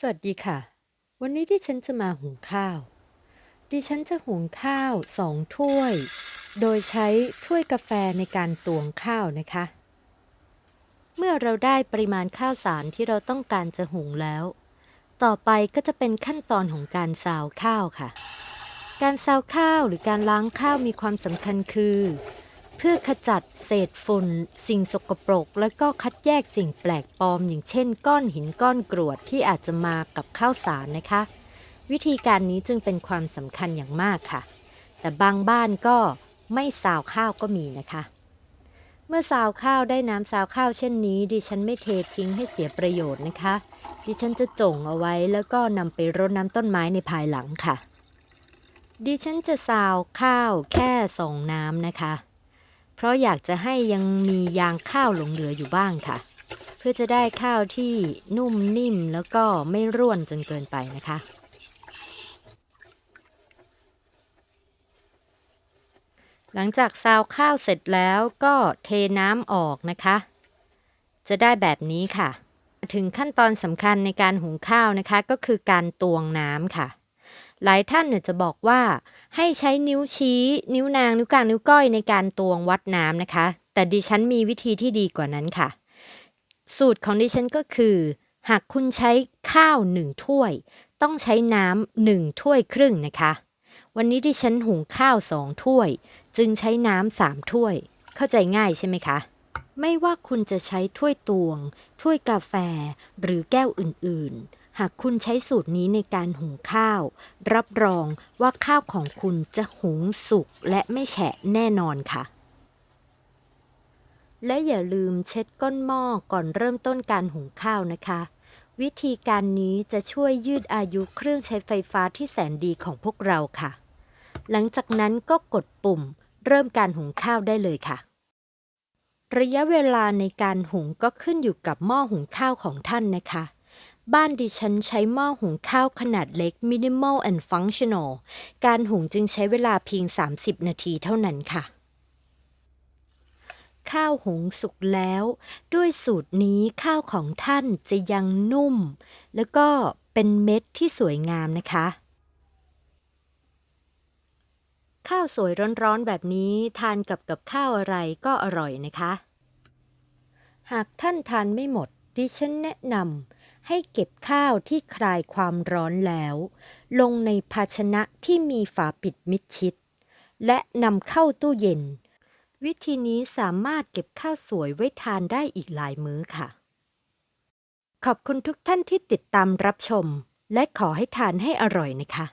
สวัสดีค่ะ วันนี้ดิฉันจะมาหุงข้าว ดิฉันจะหุงข้าวสองถ้วย โดยใช้ถ้วยกาแฟในการตวงข้าวนะคะ เมื่อเราได้ปริมาณข้าวสารที่เราต้องการจะหุงแล้ว ต่อไปก็จะเป็นขั้นตอนของการซาวข้าวค่ะ การซาวข้าวหรือการล้างข้าวมีความสำคัญคือ เพื่อขจัดเศษฝุ่น สิ่งสกปรก และก็คัดแยกสิ่งแปลกปลอม อย่างเช่น ก้อนหินก้อนกรวดที่อาจจะมากับข้าวสารนะคะ วิธีการนี้จึงเป็นความสำคัญอย่างมากค่ะ แต่บางบ้านก็ไม่ซาวข้าวก็มีนะคะ เมื่อซาวข้าวได้น้ำซาวข้าวเช่นนี้ ดิฉันไม่เททิ้งให้เสียประโยชน์นะคะ ดิฉันจะจงเอาไว้แล้วก็นำไปรดน้ำต้นไม้ในภายหลังค่ะ ดิฉันจะซาวข้าวแค่สองน้ำนะคะ เพราะอยากจะให้ยังมียางข้าวหลงเหลืออยู่บ้างค่ะ เพื่อจะได้ข้าวที่นุ่มนิ่มแล้วก็ไม่ร่วนจนเกินไปนะคะหลังจากซาวข้าวเสร็จแล้วก็เทน้ำออกนะคะ จะได้แบบนี้ค่ะ ถึงขั้นตอนสำคัญในการหุงข้าวนะคะ ก็คือการตวงน้ำค่ะ หลายท่านเนี่ยจะบอกว่า ให้ใช้นิ้วชี้ นิ้วนาง นิ้วกลาง นิ้วก้อยในการตวงวัดน้ำนะคะ แต่ดิฉันมีวิธีที่ดีกว่านั้นค่ะ สูตรของดิฉันก็คือ หากคุณใช้ข้าวหนึ่งถ้วย ต้องใช้น้ำหนึ่งถ้วยครึ่งนะคะ วันนี้ดิฉันหุงข้าวสองถ้วย จึงใช้น้ำสามถ้วย เข้าใจง่ายใช่ไหมคะไม่ว่าคุณจะใช้ถ้วยตวง ถ้วยกาแฟ หรือแก้วอื่น ๆ หากคุณใช้สูตรนี้ในการหุงข้าว รับรองว่าข้าวของคุณจะหุงสุกและไม่แฉะแน่นอนค่ะ และอย่าลืมเช็ดก้นหม้อก่อนเริ่มต้นการหุงข้าวนะคะ วิธีการนี้จะช่วยยืดอายุเครื่องใช้ไฟฟ้าที่แสนดีของพวกเราค่ะ หลังจากนั้นก็กดปุ่มเริ่มการหุงข้าวได้เลยค่ะ ระยะเวลาในการหุงก็ขึ้นอยู่กับหม้อหุงข้าวของท่านนะคะ บ้านดิฉันใช้หม้อหุงข้าวขนาดเล็ก minimal and functional การหุงจึงใช้เวลาเพียง 30 นาทีเท่านั้นค่ะ ข้าวหุงสุกแล้ว ด้วยสูตรนี้ข้าวของท่านจะยังนุ่ม แล้วก็เป็นเม็ดที่สวยงามนะคะ ข้าวสวยร้อนๆแบบนี้ทานกับกับข้าวอะไรก็อร่อยนะคะ หากท่านทานไม่หมดดิฉันแนะนำ ให้เก็บข้าวที่คลายความร้อนแล้ว ลงในภาชนะที่มีฝาปิดมิดชิด และนำเข้าตู้เย็น วิธีนี้สามารถเก็บข้าวสวยไว้ทานได้อีกหลายมื้อค่ะ ขอบคุณทุกท่านที่ติดตามรับชม และขอให้ทานให้อร่อยนะคะ